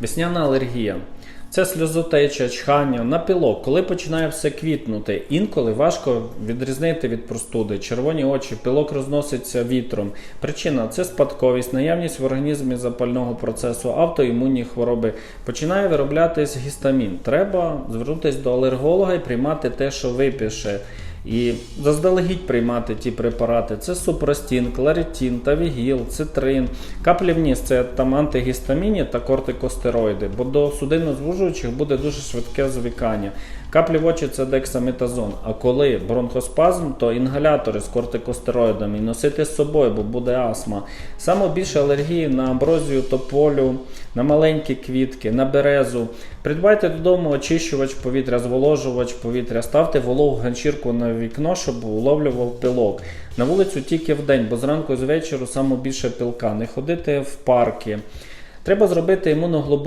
Весняна алергія. Це сльозотеча, чхання, напілок, коли починає все квітнути. Інколи важко відрізнити від простуди, червоні очі, пилок розноситься вітром. Причина це спадковість, наявність в організмі запального процесу, автоімунні хвороби. Починає вироблятись гістамін. Треба звернутися до алерголога і приймати те, що випише. І заздалегідь приймати ті препарати. Це супрастін, кларитін, тавігіл, цитрин, каплі вниз це там антигістаміні та кортикостероїди, бо до судиннозвужуючих буде дуже швидке звикання. Каплі в очі це дексаметазон. А коли бронхоспазм, то інгалятори з кортикостероїдами носити з собою, бо буде астма. Саме більше алергії на амброзію, тополю, на маленькі квітки, на березу. Придбайте додому очищувач повітря, зволожувач повітря, ставте вологу ганчірку на вікно, щоб уловлював пилок. На вулицю тільки в день, бо зранку і з вечора саме більше пилка. Не ходити в парки. Треба зробити імуноглобулін.